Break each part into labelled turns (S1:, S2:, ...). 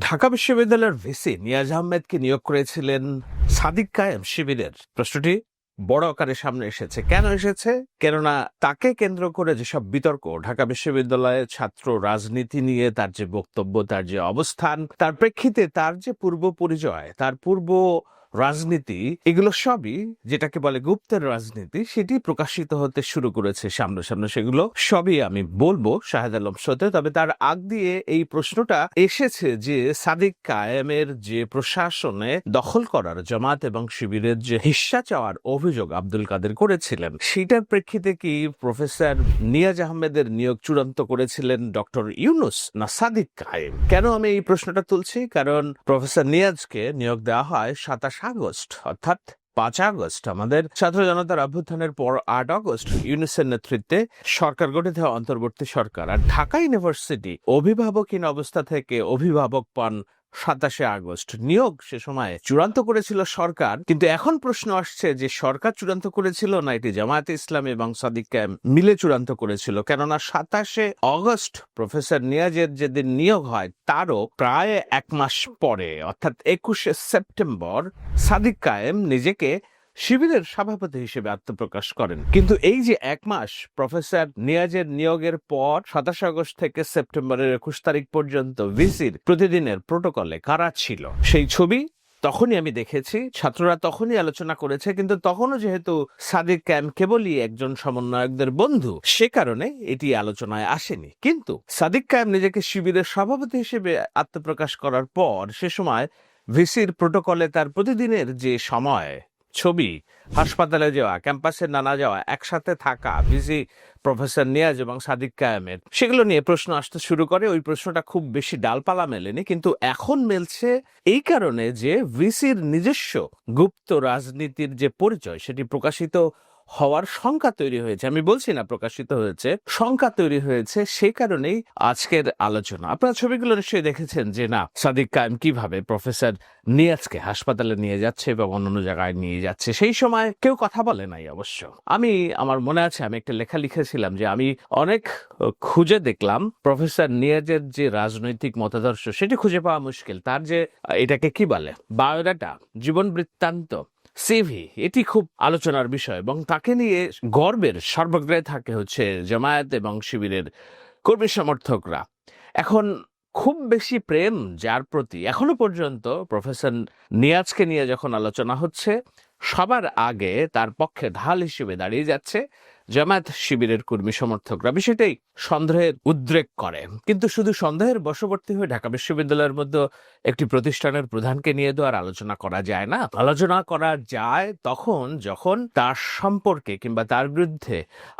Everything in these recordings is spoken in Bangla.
S1: ঢাকা বিশ্ববিদ্যালয়ের ভিসি নিয়াজ আহমেদকে নিয়োগ করেছিলেন সাদিক কায়েম শিবিরের। প্রশ্নটি বড় আকারে সামনে এসেছে। কেন এসেছে? কেননা তাকে কেন্দ্র করে যেসব বিতর্ক, ঢাকা বিশ্ববিদ্যালয়ের ছাত্র রাজনীতি নিয়ে তার যে বক্তব্য, তার যে অবস্থান, তার প্রেক্ষিতে তার যে পূর্ব পরিচয়, তার পূর্ব রাজনীতি, এগুলো সবই যেটাকে বলে গুপ্তের রাজনীতি, সেটি প্রকাশিত হতে শুরু করেছে সামনে সামনে। সেগুলো সবই আমি বলব শাহেদ আলম সতে তবে তার আগ দিয়ে এই প্রশ্নটা এসেছে যে সাদিক কায়েমের যে প্রশাসনে দখল করার জামাত এবং শিবিরের যে হিস্সা চাওয়ার অভিযোগ আব্দুল কাদের করেছিলেন, সেটার প্রেক্ষিতে কি প্রফেসর নিয়াজ আহমেদের নিয়োগ চূড়ান্ত করেছিলেন ডক্টর ইউনুস না সাদিক কায়েম? কেন আমি এই প্রশ্নটা তুলছি? কারণ প্রফেসর নিয়াজকে নিয়োগ দেওয়া হয় সাতাশ আগস্ট, অর্থাৎ পাঁচ আগস্ট, আমাদের ছাত্র জনতার অভ্যুত্থানের পর আট আগস্ট ইউনিসের নেতৃত্বে সরকার গঠিত হয় অন্তর্বর্তী সরকার। আর ঢাকা ইউনিভার্সিটি অভিভাবকহীন অবস্থা থেকে অভিভাবক পান সাতাশে আগস্ট। নিয়োগ সে সময় চূড়ান্ত করেছিল সরকার, কিন্তু এখন প্রশ্ন আসছে যে সরকার চূড়ান্ত করেছিল না এটি জামায়াতে ইসলাম এবং সাদিক ক্যাম্প মিলে চূড়ান্ত করেছিল? কেননা সাতাশে অগস্ট প্রফেসর নিয়াজের যেদিন নিয়োগ হয়, তারও প্রায় এক মাস পরে, অর্থাৎ একুশে সেপ্টেম্বর, সাদিক কায়েম নিজেকে শিবিরের সভাপতি হিসেবে আত্মপ্রকাশ করেন। কিন্তু এই যে এক মাস, প্রফেসর নিয়াজের নিয়োগের পর সাতাশ আগস্ট থেকে সেপ্টেম্বরের একুশ তারিখ পর্যন্ত ভিসির প্রতিদিনের প্রোটোকলে কারা ছিল? সেই ছবি তখনই আমি দেখেছি, ছাত্ররা তখনই আলোচনা করেছে, কিন্তু তখনও যেহেতু সাদিক ক্যাম্প কেবলই একজন সমন্বয়কদের বন্ধু, সে কারণে এটি আলোচনায় আসেনি। কিন্তু সাদিক ক্যাম্প নিজেকে শিবিরের সভাপতি হিসেবে আত্মপ্রকাশ করার পর সে সময় ভিসির প্রোটোকলে তার প্রতিদিনের যে সময় ছবি, হাসপাতালে যাওয়া, ক্যাম্পাসে নানা যাওয়া, একসাথে থাকা, বিজি প্রফেসর নিয়াজ এবং সাদিক কায়ামের। সেগুলো নিয়ে প্রশ্ন আসতে শুরু করে। ওই প্রশ্নটা খুব বেশি ডালপালা মেলেনি, কিন্তু এখন মেলছে এই কারণে যে ভিসির নিজস্ব গুপ্ত রাজনীতির যে পরিচয়, সেটি প্রকাশিত হওয়ার শঙ্কা তৈরি হয়েছে। আমি বলছি না প্রকাশিত হয়েছে, শঙ্কা তৈরি হয়েছে সেই কারণেই আজকের আলোচনা। আপনারা ছবিগুলো নিশ্চয়ই দেখেছেন যে না, সাদিক কায়েম কীভাবে প্রফেসর নিয়াজকে হাসপাতালে নিয়ে যাচ্ছে এবং অন্যান্য জায়গায় নিয়ে যাচ্ছে, সেই সময় কেউ কথা বলে নাই অবশ্য। আমি, আমার মনে আছে, আমি একটা লেখা লিখেছিলাম যে আমি অনেক খুঁজে দেখলাম প্রফেসর নিয়াজের যে রাজনৈতিক মতাদর্শ, সেটি খুঁজে পাওয়া মুশকিল। তার যে, এটাকে কি বলে? বায়োডাটা, জীবন বৃত্তান্ত। সিভি, এটি খুব আলোচনার বিষয় এবং তাকে নিয়ে গর্বের সর্বগ্রহে থাকে হচ্ছে জামায়াত এবং শিবিরের কর্মী সমর্থকরা। এখন খুব বেশি প্রেম যার প্রতি এখনও পর্যন্ত প্রফেসর নিয়াজকে নিয়ে যখন আলোচনা হচ্ছে, সবার আগে তার পক্ষে ঢাল হিসেবে দাঁড়িয়ে যাচ্ছে জামায়াত শিবিরের কর্মী সমর্থকরা বিষয়টাই সন্দেহের উদ্রেক করে। কিন্তু শুধু সন্দেহের বশবর্তী হয়ে ঢাকা বিশ্ববিদ্যালয়ের মধ্যে একটি প্রতিষ্ঠানের প্রধানকে নিয়ে তো আর আলোচনা করা যায় না। আলোচনা করা যায় তখন যখন তার সম্পর্কে কিংবা তার বিরুদ্ধে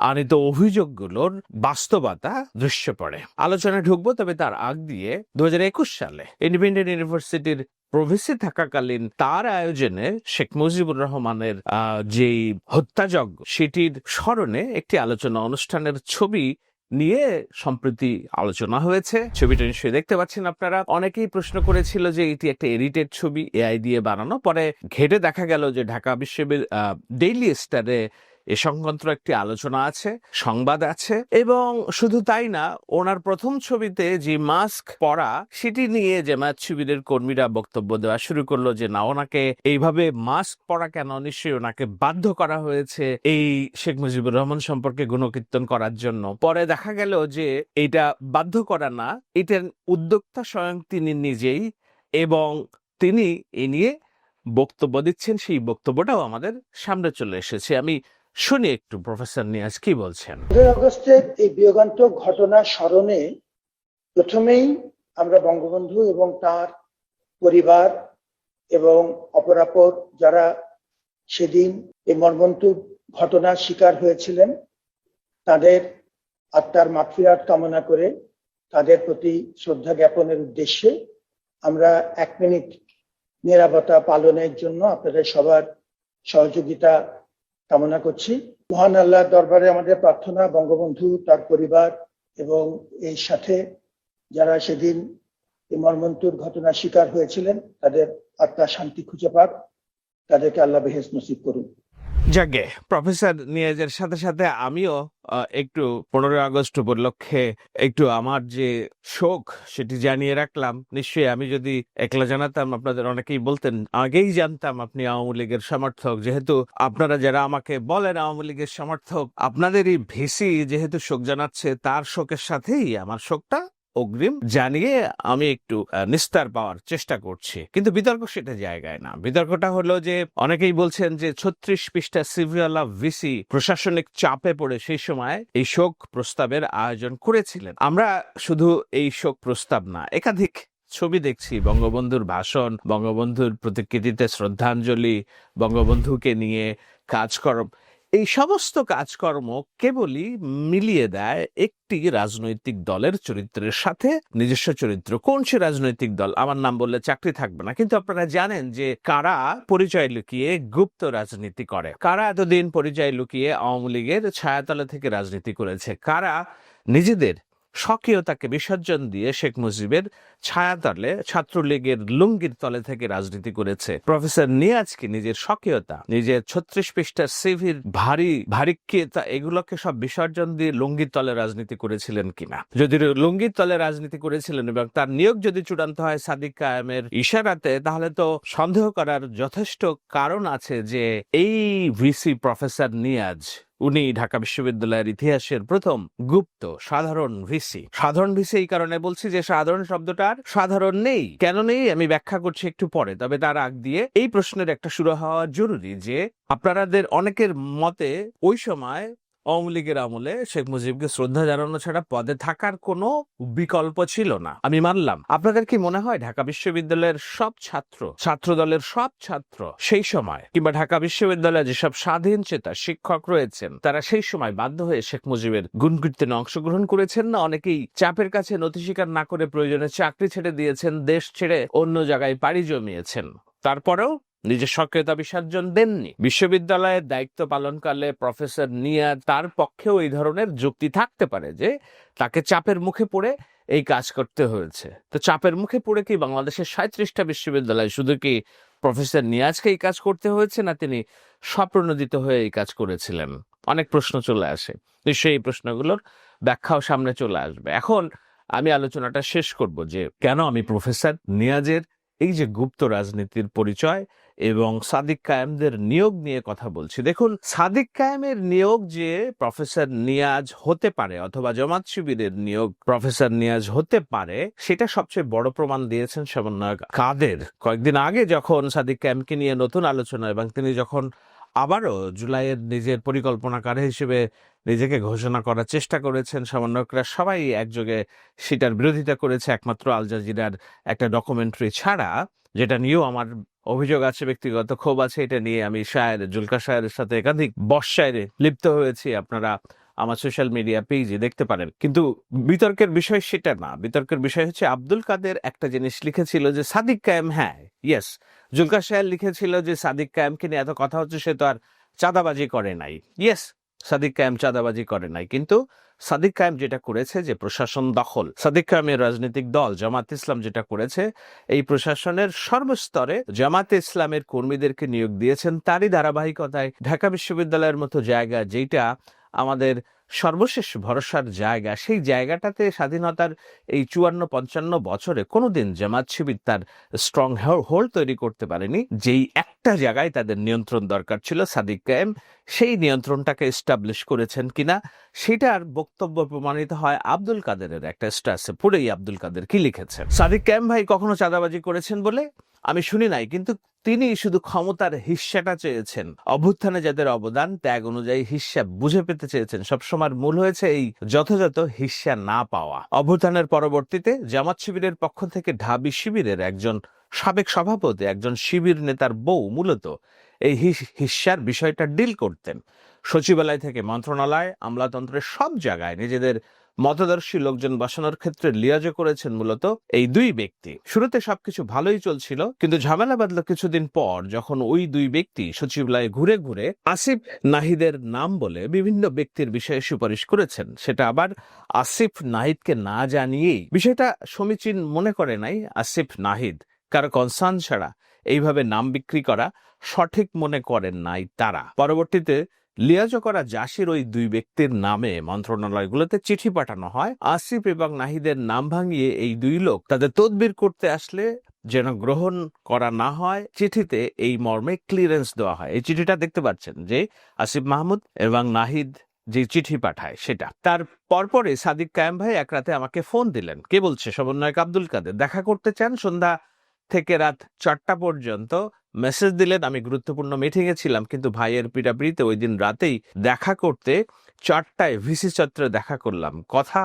S1: আনিত অভিযোগগুলোর বাস্তবতা দৃশ্য পড়ে আলোচনায় ঢুকবো, তবে তার আগ দিয়ে দু হাজার একুশ সালে ইন্ডিপেন্ডেন্ট ইউনিভার্সিটির প্রভেসি থাকাকালীন তার আয়োজনে শেখ মুজিবুর রহমানের যেই হত্যাযজ্ঞ, সেটির স্মরণে একটি আলোচনা অনুষ্ঠানের ছবি নিয়ে সম্প্রতি আলোচনা হয়েছে। ছবিটা নিশ্চয়ই দেখতে পাচ্ছেন আপনারা। অনেকেই প্রশ্ন করেছিল যে এটি একটা এডিটেড ছবি এআই দিয়ে বানানো। পরে ঘেটে দেখা গেল যে ঢাকা বিশ্ববিদ্যালয় ডেইলি স্টারে এ সংক্রান্ত একটি আলোচনা আছে, সংবাদ আছে, এবং শুধু তাই না, ওনার প্রথম ছবিতে যে মাস্ক পরা, সেটি নিয়ে জামায়াত শিবিরের কর্মীরা বক্তব্য দেওয়া শুরু করল যে না, ওনাকে এইভাবে মাস্ক পরা কেন? নিশ্চয়ই ওনাকে বাধ্য করা হয়েছে এই শেখ মুজিবুর রহমান সম্পর্কে গুণকীর্তন করার জন্য। পরে দেখা গেল যে এটা বাধ্য করা না, এটার উদ্যোক্তা স্বয়ং তিনি নিজেই, এবং তিনি এ নিয়ে বক্তব্য দিচ্ছেন, সেই বক্তব্যটাও আমাদের সামনে চলে এসেছে। আমি শুনি একটু, প্রফেসর নিয়াজ, কি বলছেন?
S2: এই বিয়োগান্তক ঘটনা স্মরণে প্রথমেই আমরা বঙ্গবন্ধু এবং তার পরিবার এবং অপরাপর যারা সেদিন এই মর্মন্তুক ঘটনার শিকার হয়েছিলেন, তাদের আত্মার মাগফিরাত কামনা করে তাদের প্রতি শ্রদ্ধা জ্ঞাপনের উদ্দেশ্যে আমরা এক মিনিট নিরাপত্তা পালনের জন্য আপনাদের সবার সহযোগিতা কামনা করছি। মহান আল্লাহ দরবারে আমাদের প্রার্থনা, বঙ্গবন্ধু, তার পরিবার এবং এই সাথে যারা সেদিন মর্মন্তুর ঘটনা শিকার হয়েছিলেন, তাদের আত্মা শান্তি খুঁজে পাক। তাদেরকে আল্লাহ বেহেজ নসিব করুন।
S1: যাকে প্রফেসর নিয়াজের সাথে সাথে আমিও একটু পনেরোই আগস্ট উপলক্ষে একটু আমার যে শোক সেটি জানিয়ে রাখলাম। নিশ্চয়ই আমি যদি একলা জানাতাম, আপনাদের অনেকেই বলতেন, আগেই জানতাম আপনি আওয়ামী লীগের সমর্থক। যেহেতু আপনারা যারা আমাকে বলেন আওয়ামী লীগের সমর্থক, আপনাদেরই ভিসি যেহেতু শোক জানাচ্ছে, তার শোকের সাথেই আমার শোকটা অগ্রিম জানিয়ে আমি একটু নিস্তার পাওয়ার চেষ্টা করছি। কিন্তু বিতর্ক সেটা জায়গায় না। বিতর্কটা হলো যে, অনেকেই বলছেন যে, ছত্রিশ পৃষ্ঠা সিভিয়ালা ভিসি প্রশাসনিক চাপে পড়ে সেই সময় এই শোক প্রস্তাবের আয়োজন করেছিলেন। আমরা শুধু এই শোক প্রস্তাব না, একাধিক ছবি দেখছি। বঙ্গবন্ধুর ভাষণ, বঙ্গবন্ধুর প্রতিকৃতিতে শ্রদ্ধাঞ্জলি, বঙ্গবন্ধুকে নিয়ে কাজকর্ম এই সমস্ত কাজকর্ম কেবলই মিলিয়ে দেয় একটি রাজনৈতিক দলের চরিত্রের সাথে, নিজস্ব চরিত্র। কোন সে রাজনৈতিক দল? আমার নাম বললে চাকরি থাকবে না। কিন্তু আপনারা জানেন যে কারা পরিচয় লুকিয়ে গুপ্ত রাজনীতি করে? কারা এতদিন পরিচয় লুকিয়ে আওয়ামী লীগের ছায়াতলা থেকে রাজনীতি করেছে? কারা নিজেদের স্বকীয়তাকে বিসর্জন দিয়ে শেখ মুজিবের ছায়াতলে ছাত্রলীগের লুঙ্গির তলে থেকে রাজনীতি করেছে। প্রফেসর নিয়াজকে নিজের স্বকীয়তা, নিজের ছত্রিশ পৃষ্ঠার সিভির ভারী ভারিক্যতা এগুলোকে সব বিসর্জন দিয়ে লুঙ্গির তলে রাজনীতি করেছিলেন কিনা? যদি লুঙ্গির তলে রাজনীতি করেছিলেন এবং তার নিয়োগ যদি চূড়ান্ত হয় সাদিক কায়েমের ইশারাতে, তাহলে তো সন্দেহ করার যথেষ্ট কারণ আছে যে এই ভিসি প্রফেসর নিয়াজ উনি ঢাকা বিশ্ববিদ্যালয়ের ইতিহাসের প্রথম গুপ্ত সাধারণ ভিসি। সাধারণ ভিসি এই কারণে বলছি যে সাধারণ শব্দটার সাধারণ নেই। কেন নেই? আমি ব্যাখ্যা করছি একটু পরে, তবে তার আগ দিয়ে এই প্রশ্নের একটা শুরু হওয়া জরুরি যে আপনারাদের অনেকের মতে ওই সময় আওয়ামী লীগের আমলে শেখ মুজিবকে শ্রদ্ধা জানানো ছাড়া পদে থাকার কোনো বিকল্প ছিল না। আমি মানলাম। আপনাদের কি মনে হয় ঢাকা বিশ্ববিদ্যালয়ের সব ছাত্র ছাত্র দলের সব ছাত্র সেই সময় কিংবা ঢাকা বিশ্ববিদ্যালয়ে যেসব স্বাধীন চেতা শিক্ষক রয়েছেন, তারা সেই সময় বাধ্য হয়ে শেখ মুজিবের গুণকীর্তনে অংশগ্রহণ করেছেন না? অনেকেই চাপের কাছে নথি স্বীকার না করে প্রয়োজনে চাকরি ছেড়ে দিয়েছেন, দেশ ছেড়ে অন্য জায়গায় পাড়ি জমিয়েছেন। তারপরেও নিজের সক্রিয়তা বিসর্জন দেননি। বিশ্ববিদ্যালয়ের দায়িত্ব পালনকালে প্রফেসর নিয়া তার পক্ষেও এই ধরনের যুক্তি থাকতে পারে যে তাকে চাপের মুখে পড়ে এই কাজ করতে হয়েছে। তো চাপের মুখে পড়ে কি বাংলাদেশের সাঁত্রিশটা বিশ্ববিদ্যালয় শুধু কি প্রফেসর নিয়াজকে এই কাজ করতে হয়েছে না তিনি স্বপ্রণোদিত হয়ে এই কাজ করেছিলেন? অনেক প্রশ্ন চলে আসে। নিশ্চয়ই এই প্রশ্নগুলোর ব্যাখ্যাও সামনে চলে আসবে। এখন আমি আলোচনাটা শেষ করব যে কেন আমি প্রফেসর নিয়াজের এই যে গুপ্ত রাজনীতির পরিচয় এবং সাদিক কায়েমদের নিয়োগ নিয়ে কথা বলছি, দেখুন সাদিক কায়েমের নিয়োগ যে প্রফেসর নিয়াজ হতে পারে অথবা জমাত শিবিরের নিয়োগ প্রফেসর নিয়াজ হতে পারে, সেটা সবচেয়ে বড় প্রমাণ দিয়েছেন সমন্বয়ক কাদের। কয়েকদিন আগে যখন সাদিক কায়েমকে নিয়ে নতুন আলোচনা এবং তিনি যখন আবারও জুলাইয়ের নিজের পরিকল্পনাকার হিসেবে নিজেকে ঘোষণা করার চেষ্টা করেছেন সমন্বয়করা। সবাই একযোগে সেটার বিরোধিতা করেছে। একমাত্র আল জাজিরার একটা ডকুমেন্টারি ছাড়া, যেটা নিয়েও আমার অভিযোগ আছে, ব্যক্তিগত ক্ষোভ আছে, এটা নিয়ে আমি শায়ের, জুলকা শায়ের সাথে একাধিক বর্ষায় লিপ্ত হয়েছি। আপনারা আমার সোশ্যাল মিডিয়া পেজে দেখতে পারেন। কিন্তু বিতর্কের বিষয় সেটা না। বিতর্কের বিষয় হচ্ছে আব্দুল কাদের একটা জিনিস লিখেছিল যে সাদিক কায়েম হ্যাঁ ইয়েস জুলকা শায়ের লিখেছিল যে সাদিক কায়েমকে নিয়ে এত কথা হচ্ছে, সে তো আর চাঁদাবাজি করে নাই। ইয়েস সাদিক কায়েম চাঁদাবাজি করে নাই। কিন্তু সাদিক কায়েম যেটা করেছে যে প্রশাসন দখল, সাদিক কায়েমের রাজনৈতিক দল জামাত ইসলাম যেটা করেছে, এই প্রশাসনের সর্বস্তরে জামাতে ইসলামের কর্মীদেরকে নিয়োগ দিয়েছেন। তারই ধারাবাহিকতায় ঢাকা বিশ্ববিদ্যালয়ের মতো জায়গা যেটা আমাদের সর্বশেষ ভরসার জায়গা, সেই জায়গাটাতে স্বাধীনতার এই চুয়ান্ন, পঞ্চান্ন বছরে কোনোদিন জামাত শিবির তার স্ট্রং হোল্ড তৈরি করতে পারেনি। যেই একটা জায়গায় তাদের নিয়ন্ত্রণ দরকার ছিল, সাদিক কায়েম, সেই নিয়ন্ত্রণটাকে এস্টাবলিশ করেছেন কিনা সেটার বক্তব্য প্রমাণিত হয় আব্দুল কাদেরের একটা স্ট্যাসে পড়েই আব্দুল কাদের কি লিখেছেন? সাদিক কায়েম ভাই কখনো চাঁদাবাজি করেছেন বলে? আমি শুনি নাই, কিন্তু তিনি শুধু ক্ষমতার হিস্সাটা চেয়েছেন। অভ্যুত্থানে যাদের অবদান, ত্যাগ অনুযায়ী হিস্সা বুঝে পেতে চেয়েছেন। সবসময় মূল হয়েছে এই যথাযথ হিস্সা না পাওয়া। অভ্যুত্থানের পরবর্তীতে জামাত শিবিরের পক্ষ থেকে ঢাবি শিবিরের একজন সাবেক সভাপতি, একজন শিবির নেতার বউ মূলত এই হিস- হিস্যার বিষয়টা ডিল করতেন। সচিবালয় থেকে মন্ত্রণালয়, আমলাতন্ত্রের সব জায়গায় নিজেদের মতদর্শী লোকজন বসানোর ক্ষেত্রে লিয়াজো করেছেন মূলত এই দুই ব্যক্তি। শুরুতে সবকিছু ভালোই চলছিল, কিন্তু ঝামেলা বাঁধলো কিছুদিন পর, যখন ওই দুই ব্যক্তি সচিবালয়ে ঘুরে ঘুরে আসিফ নাহিদের নাম বলে বিভিন্ন ব্যক্তির বিষয়ে সুপারিশ করেছেন। সেটা আবার আসিফ নাহিদকে না জানিয়েই। বিষয়টা সমীচীন মনে করে নাই আসিফ নাহিদ। কারও কনসার্ন ছাড়া এইভাবে নাম বিক্রি করা সঠিক মনে করেন নাই তারা। পরবর্তীতে লিয়াজো করা জাসির ওই দুই ব্যক্তির নামে মন্ত্রণালয়গুলোতে চিঠি পাঠানো হয়। আসিফ এবং নাহিদের নাম ভাঙিয়ে এই দুই লোক তাদের তদবির করতে আসলে যেন গ্রহণ করা না হয়, চিঠিতে এই মর্মে ক্লিয়ারেন্স দেওয়া হয়। এই চিঠিটা দেখতে পাচ্ছেন যে আসিফ মাহমুদ এবং নাহিদ যে চিঠি পাঠায় সেটা। তার পরপরে সাদিক কায়েম ভাই এক রাতে আমাকে ফোন দিলেন। কে বলছে? সমন্বয়ক আব্দুল কাদের। দেখা করতে চান সন্ধ্যা থেকে রাত চারটা পর্যন্ত। মেসেজ দিলেন আমি গুরুত্বপূর্ণ মিটিংয়ে ছিলাম, কিন্তু ভাইয়ের পিটাপিটিতে ওই দিন রাতেই দেখা করতে চারটায় ভিসি চত্রে দেখা করলাম। কথা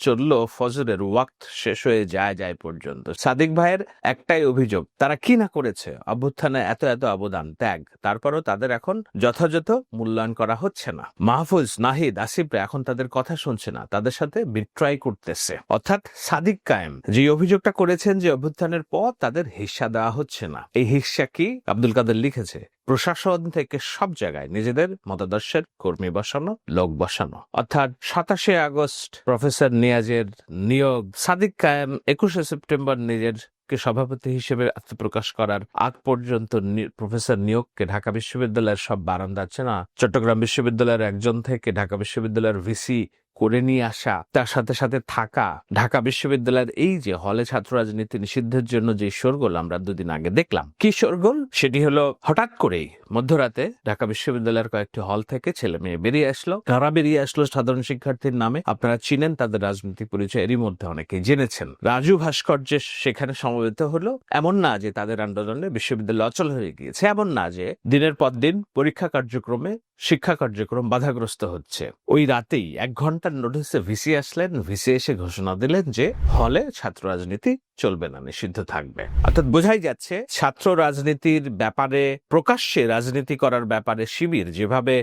S1: চলল ফজরের ওয়াক্ত শেষ হয়ে যায় যায় পর্যন্ত। সাদিক ভাইয়ের একটাই অভিযোগ, তারা কি না করেছে? অভ্যুত্থানে এত এত অবদান, ত্যাগ, তারপরও তাদের এখন যথাযথ মূল্যায়ন করা হচ্ছে না। মাহফুজ, নাহিদ আসিফরা এখন তাদের কথা শুনছে না, তাদের সাথে বিট্রাই করতেছে। অর্থাৎ সাদিক কায়েম, যে অভিযোগটা করেছেন যে অভ্যুত্থানের পর তাদের হিস্সা দেওয়া হচ্ছে না। এই হিস্সা কি আব্দুল কাদের লিখেছে? প্রশাসন থেকে সব জায়গায় নিজেদের মতাদর্শের কর্মী বসানো, লোক বসানো। অর্থাৎ সাতাশে আগস্ট প্রফেসর নিয়াজের নিয়োগ, সাদিক কায়েম একুশে সেপ্টেম্বর নিজের কে সভাপতি হিসেবে আত্মপ্রকাশ করার আগ পর্যন্ত প্রফেসর নিয়োগকে ঢাকা বিশ্ববিদ্যালয়ের সব বারান্দা আছে না চট্টগ্রাম বিশ্ববিদ্যালয়ের একজন থেকে ঢাকা বিশ্ববিদ্যালয়ের ভিসি করে নিয়ে আসা, তার সাথে সাথে থাকা, ঢাকা বিশ্ববিদ্যালয়ের এই যে হলে ছাত্র রাজনীতি নিষিদ্ধের জন্য যে শোরগোল আমরা দুদিন আগে দেখলাম, কি শোরগোল? সেটি হলো হঠাৎ করেই মধ্যরাতে ঢাকা বিশ্ববিদ্যালয়ের কয়েকটি হল থেকে ছেলে মেয়ে বেরিয়ে আসলো। কারা বেরিয়ে আসলো সাধারণ শিক্ষার্থীর নামে? আপনারা চিনেন, তাদের রাজনৈতিক পরিচয় এরই মধ্যে অনেকেই জেনেছেন। রাজু ভাস্কর্য সেখানে সমবেত হলো। এমন না যে তাদের আন্দোলনে বিশ্ববিদ্যালয় অচল হয়ে গিয়েছে, এমন না যে দিনের পর দিন পরীক্ষা কার্যক্রমে শিক্ষা কার্যক্রম বাধাগ্রস্ত হচ্ছে। ওই রাতেই এক ঘণ্টার নোটিসে ভিসি আসলেন, ভিসি এসে ঘোষণা দিলেন যে হলে ছাত্র রাজনীতি চলবে না, নিষিদ্ধ থাকবে। অর্থাৎ বোঝাই যাচ্ছে, ছাত্র রাজনীতির ব্যাপারে, প্রকাশ্যে রাজনীতি করার ব্যাপারে শিবির যেভাবে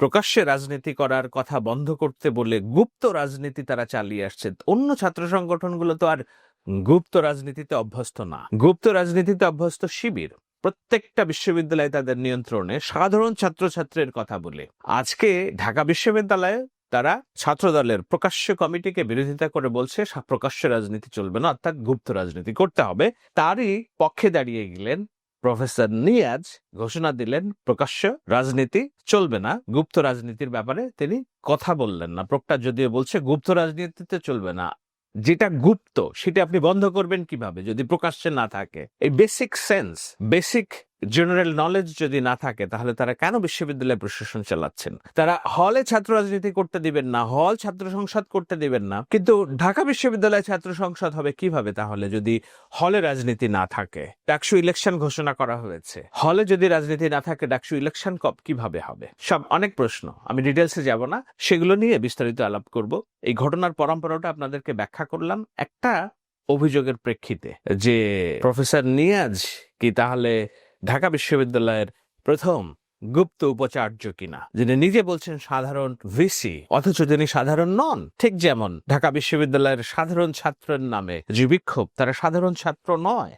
S1: প্রকাশ্যে রাজনীতি করার কথা বন্ধ করতে বলে গুপ্ত রাজনীতি তারা চালিয়ে আসছে, অন্য ছাত্র সংগঠনগুলো তো আর গুপ্ত রাজনীতিতে অভ্যস্ত না। গুপ্ত রাজনীতিতে অভ্যস্ত শিবির। প্রত্যেকটা বিশ্ববিদ্যালয়ে তাদের নিয়ন্ত্রণে সাধারণ ছাত্রছাত্রীর কথা বলে। আজকে ঢাকা বিশ্ববিদ্যালয়ে তারা ছাত্রদলের প্রকাশ্য কমিটিকে বিরোধিতা করে বলছে প্রকাশ্য রাজনীতি চলবে না, অর্থাৎ গুপ্ত রাজনীতি করতে হবে। তারই পক্ষে দাঁড়িয়ে গেলেন প্রফেসর নিয়াজ, ঘোষণা দিলেন প্রকাশ্য রাজনীতি চলবে না, গুপ্ত রাজনীতির ব্যাপারে তিনি কথা বললেন না। প্রকটা যদিও বলছে, গুপ্ত রাজনীতিতে চলবে না। যেটা গুপ্ত, সেটা আপনি বন্ধ করবেন কীভাবে? যদি প্রকাশ্যে না থাকে। এই basic sense basic general knowledge যদি না থাকে, তাহলে তারা কেন বিশ্ববিদ্যালয় প্রশাসন চালাচ্ছেন? তারা হলে ছাত্র রাজনীতি করতে দিবেন না হল ছাত্র সংসদ করতে দিবেন না। কিন্তু ঢাকা বিশ্ববিদ্যালয় ছাত্র সংসদ হবে কীভাবে তাহলে যদি হলে রাজনীতি না থাকে? ডাকসু ইলেকশন ঘোষণা করা হয়েছে। হলে যদি রাজনীতি না থাকে, ডাকসু ইলেকশন কব, কীভাবে হবে? সব অনেক প্রশ্ন, আমি ডিটেলসে যাব না। সেগুলো নিয়ে বিস্তারিত আলাপ করব। এই ঘটনার পরম্পরাটা আপনাদেরকে ব্যাখ্যা করলাম একটা অভিযোগের প্রেক্ষিতে যে প্রফেসর নিয়াজ কি তাহলে ঢাকা বিশ্ববিদ্যালয়ের প্রথম গুপ্ত উপাচার্য কিনা, যিনি নিজে বলছেন সাধারণ ভিসি, অথচ তিনি সাধারণ নন, ঠিক যেমন ঢাকা বিশ্ববিদ্যালয়ের সাধারণ ছাত্রের নামে যে বিক্ষোভ, তারা সাধারণ ছাত্র নয়।